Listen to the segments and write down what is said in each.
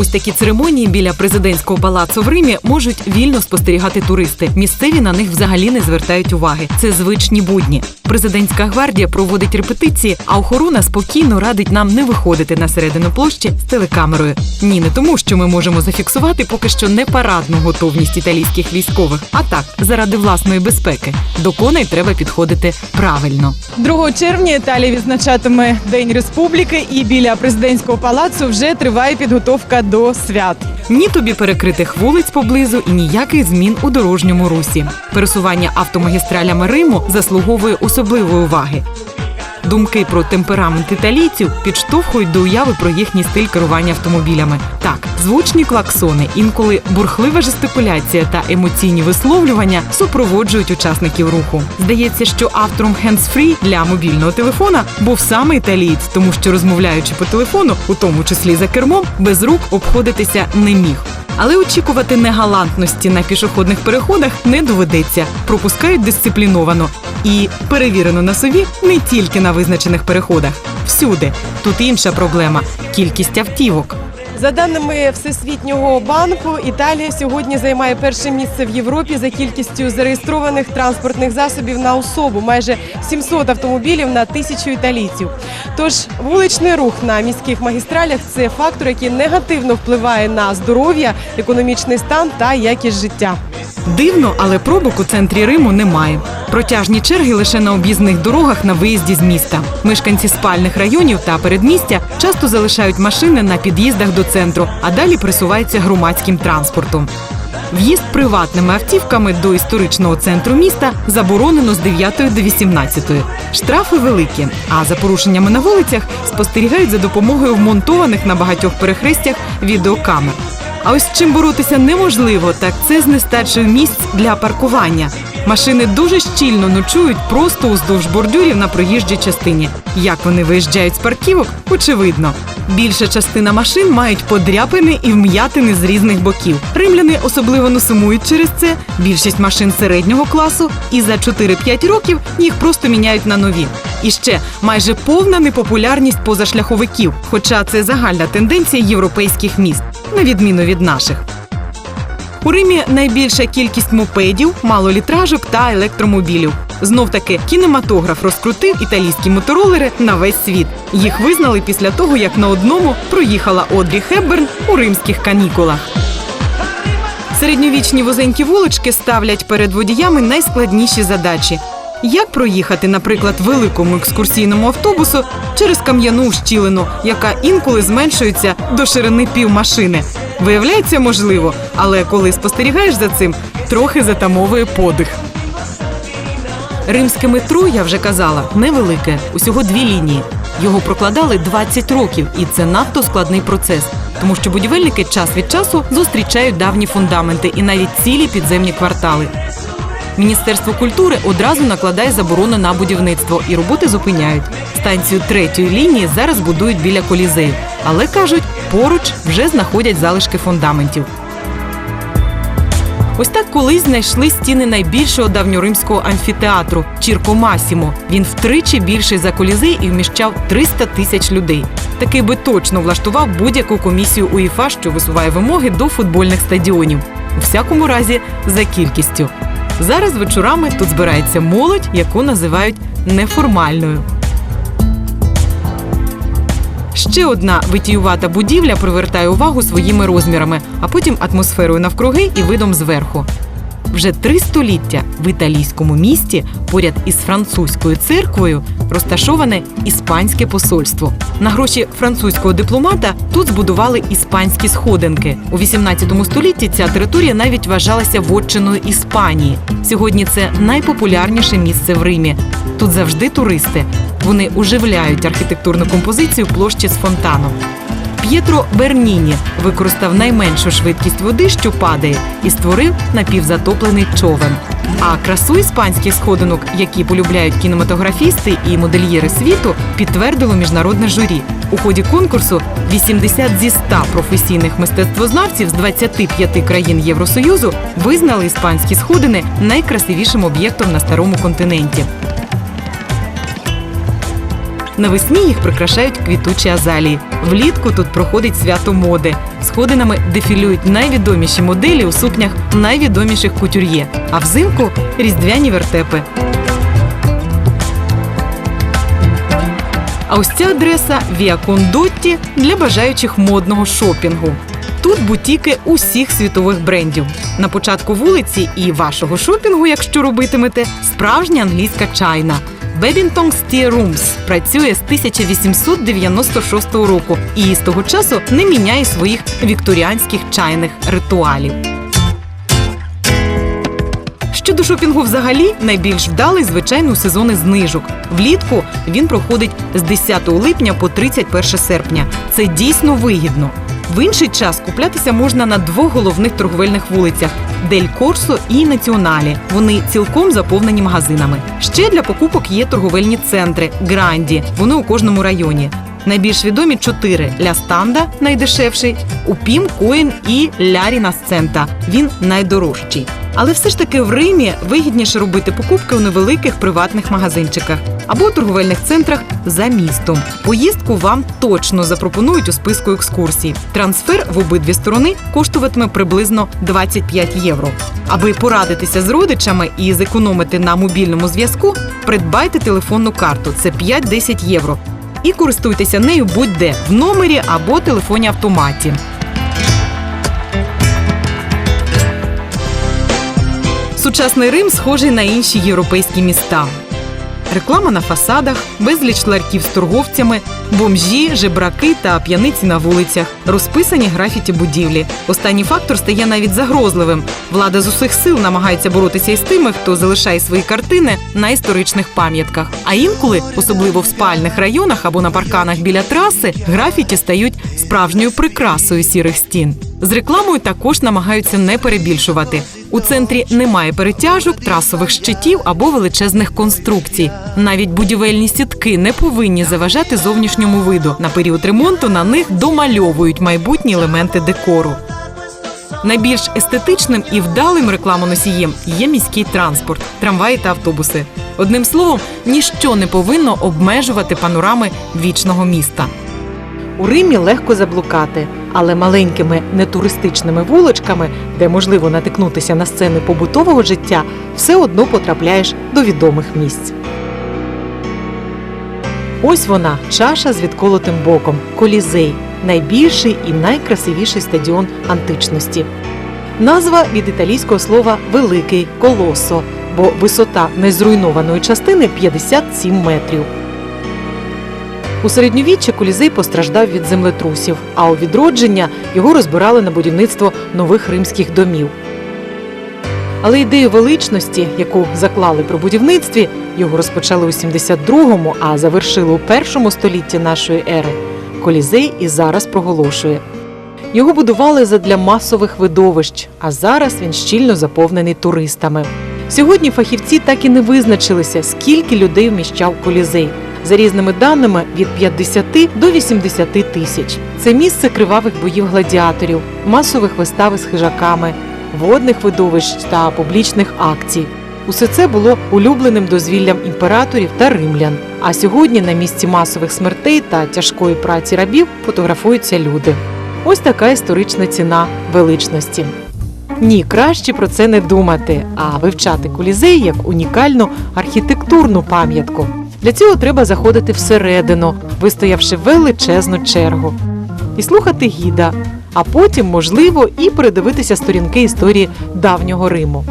Ось такі церемонії біля президентського палацу в Римі можуть вільно спостерігати туристи. Місцеві на них взагалі не звертають уваги. Це звичні будні. Президентська гвардія проводить репетиції, а охорона спокійно радить нам не виходити на середину площі з телекамерою. Ні, не тому, що ми можемо зафіксувати поки що не парадну готовність італійських військових, а так заради власної безпеки. До коней треба підходити правильно. 2 червня Італія відзначатиме День Республіки, і біля президентського палацу вже триває підготовка до свят. Ні тобі перекритих вулиць поблизу і ніяких змін у дорожньому русі. Пересування автомагістралями Риму заслуговує особливої уваги. Думки про темперамент італійців підштовхують до уяви про їхній стиль керування автомобілями. Так, звучні клаксони, інколи бурхлива жестикуляція та емоційні висловлювання супроводжують учасників руху. Здається, що автором hands-free для мобільного телефона був саме італієць, тому що розмовляючи по телефону, у тому числі за кермом, без рук обходитися не міг. Але очікувати негалантності на пішохідних переходах не доведеться. Пропускають дисципліновано і перевірено на собі не тільки на визначених переходах. Всюди тут інша проблема кількість автівок. За даними Всесвітнього банку, Італія сьогодні займає перше місце в Європі за кількістю зареєстрованих транспортних засобів на особу майже 700 автомобілів на тисячу італійців. Тож вуличний рух на міських магістралях це фактор, який негативно впливає на здоров'я, економічний стан та якість життя. Дивно, але пробок у центрі Риму немає. Протяжні черги лише на об'їзних дорогах на виїзді з міста. Мешканці спальних районів та передмістя часто залишають машини на під'їздах до центру, а далі присуваються громадським транспортом. В'їзд приватними автівками до історичного центру міста заборонено з 9 до 18. Штрафи великі, а за порушеннями на вулицях спостерігають за допомогою вмонтованих на багатьох перехрестях відеокамер. А ось з чим боротися неможливо, так це з нестачею місць для паркування. Машини дуже щільно ночують просто уздовж бордюрів на проїжджій частині. Як вони виїжджають з парківок, очевидно. Більша частина машин мають подряпини і вм'ятини з різних боків. Римляни особливо не сумують через це. Більшість машин середнього класу, і за 4-5 років їх просто міняють на нові. І ще майже повна непопулярність позашляховиків, хоча це загальна тенденція європейських міст, на відміну від наших. У Римі найбільша кількість мопедів, малолітражок та електромобілів. Знов таки кінематограф розкрутив італійські моторолери на весь світ. Їх визнали після того, як на одному проїхала Одрі Хепберн у римських канікулах. Середньовічні вузенькі вулички ставлять перед водіями найскладніші задачі. Як проїхати, наприклад, великому екскурсійному автобусу через кам'яну ущілину, яка інколи зменшується до ширини півмашини? Виявляється, можливо, але коли спостерігаєш за цим, трохи затамовує подих. Римське метро, я вже казала, невелике, усього дві лінії. Його прокладали 20 років, і це надто складний процес, тому що будівельники час від часу зустрічають давні фундаменти і навіть цілі підземні квартали. Міністерство культури одразу накладає заборону на будівництво і роботи зупиняють. Станцію третьої лінії зараз будують біля колізею, але кажуть, поруч вже знаходять залишки фундаментів. Ось так колись знайшли стіни найбільшого давньоримського амфітеатру Чірко Масімо. Він втричі більший за колізей і вміщав 300 тисяч людей. Такий би точно влаштував будь-яку комісію УЄФА, що висуває вимоги до футбольних стадіонів. У всякому разі, за кількістю. Зараз вечорами тут збирається молодь, яку називають неформальною. Ще одна витіювата будівля привертає увагу своїми розмірами, а потім атмосферою навкруги і видом зверху. Вже три століття в італійському місті поряд із французькою церквою розташоване іспанське посольство. На гроші французького дипломата тут збудували іспанські сходинки. У 18 столітті ця територія навіть вважалася вотчиною Іспанії. Сьогодні це найпопулярніше місце в Римі. Тут завжди туристи. Вони оживляють архітектурну композицію площі з фонтаном. П'єтро Берніні використав найменшу швидкість води, що падає, і створив напівзатоплений човен. А красу іспанських сходинок, які полюбляють кінематографісти і модельєри світу, підтвердило міжнародне журі. У ході конкурсу 80 зі 100 професійних мистецтвознавців з 25 країн Євросоюзу визнали іспанські сходини найкрасивішим об'єктом на старому континенті. Навесні їх прикрашають квітучі азалії. Влітку тут проходить свято моди. Сходинами дефілюють найвідоміші моделі у сукнях найвідоміших кутюр'є, а взимку різдвяні вертепи. А ось ця адреса Віа Кондотті для бажаючих модного шопінгу. Тут бутіки усіх світових брендів. На початку вулиці і вашого шопінгу, якщо робитимете, справжня англійська чайна. Бебінтонг Tea Rooms працює з 1896 року і з того часу не міняє своїх вікторіанських чайних ритуалів. Щодо шопінгу взагалі найбільш вдалий звичайно у сезони знижок. Влітку він проходить з 10 липня по 31 серпня. Це дійсно вигідно. В інший час куплятися можна на двох головних торговельних вулицях Дель Корсо і Націоналі. Вони цілком заповнені магазинами. Ще для покупок є торговельні центри Гранді. Вони у кожному районі. Найбільш відомі чотири Ля Станда найдешевший, Упім, Коін і Ля Рінасцента. Він найдорожчий. Але все ж таки в Римі вигідніше робити покупки у невеликих приватних магазинчиках або торговельних центрах за містом. Поїздку вам точно запропонують у списку екскурсій. Трансфер в обидві сторони коштуватиме приблизно 25 євро. Аби порадитися з родичами і зекономити на мобільному зв'язку, придбайте телефонну карту. Це 5-10 євро. І користуйтеся нею будь-де в номері або телефоні автоматі. Сучасний Рим схожий на інші європейські міста. Реклама на фасадах, безліч ларьків з торговцями, бомжі, жебраки та п'яниці на вулицях, розписані графіті будівлі. Останній фактор стає навіть загрозливим. Влада з усіх сил намагається боротися із тими, хто залишає свої картини на історичних пам'ятках. А інколи, особливо в спальних районах або на парканах біля траси, графіті стають справжньою прикрасою сірих стін. З рекламою також намагаються не перебільшувати. У центрі немає перетяжок, трасових щитів або величезних конструкцій. Навіть будівельні сітки не повинні заважати зовнішньому виду. На період ремонту на них домальовують майбутні елементи декору. Найбільш естетичним і вдалим рекламоносієм є міський транспорт, трамваї та автобуси. Одним словом, ніщо не повинно обмежувати панорами вічного міста. У Римі легко заблукати, але маленькими нетуристичними вуличками, де можливо натикнутися на сцени побутового життя, все одно потрапляєш до відомих місць. Ось вона, чаша з відколотим боком, колізей, найбільший і найкрасивіший стадіон античності. Назва від італійського слова великий колосо, бо висота незруйнованої частини 57 метрів. У середньовіччі колізей постраждав від землетрусів, а у відродження його розбирали на будівництво нових римських домів. Але ідею величності, яку заклали при будівництві, його розпочали у 72-му, а завершили у першому столітті нашої ери. Колізей і зараз проголошує. Його будували задля масових видовищ, а зараз він щільно заповнений туристами. Сьогодні фахівці так і не визначилися, скільки людей вміщав колізей. За різними даними від 50 до 80 тисяч. Це місце кривавих боїв гладіаторів, масових вистав із хижаками, водних видовищ та публічних акцій. Усе це було улюбленим дозвіллям імператорів та римлян. А сьогодні на місці масових смертей та тяжкої праці рабів фотографуються люди. Ось така історична ціна величності. Ні, краще про це не думати, а вивчати колізей як унікальну архітектурну пам'ятку. Для цього треба заходити всередину, вистоявши величезну чергу, і слухати гіда, а потім, можливо, і передивитися сторінки історії давнього Риму.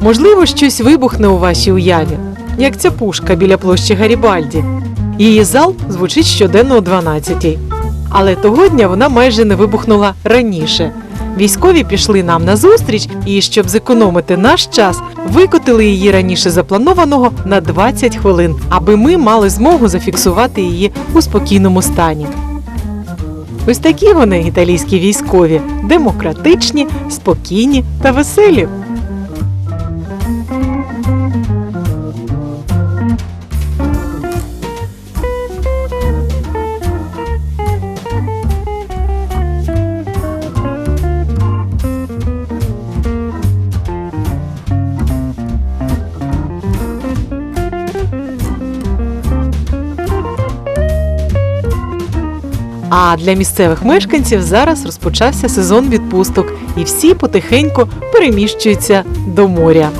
Можливо, щось вибухне у вашій уяві, як ця пушка біля площі Гарібальді. Її зал звучить щоденно о 12-й. Але того дня вона майже не вибухнула раніше. Військові пішли нам на зустріч і, щоб зекономити наш час, викотили її раніше запланованого на 20 хвилин, аби ми мали змогу зафіксувати її у спокійному стані. Ось такі вони італійські військові, демократичні, спокійні та веселі. А для місцевих мешканців зараз розпочався сезон відпусток, і всі потихеньку переміщуються до моря.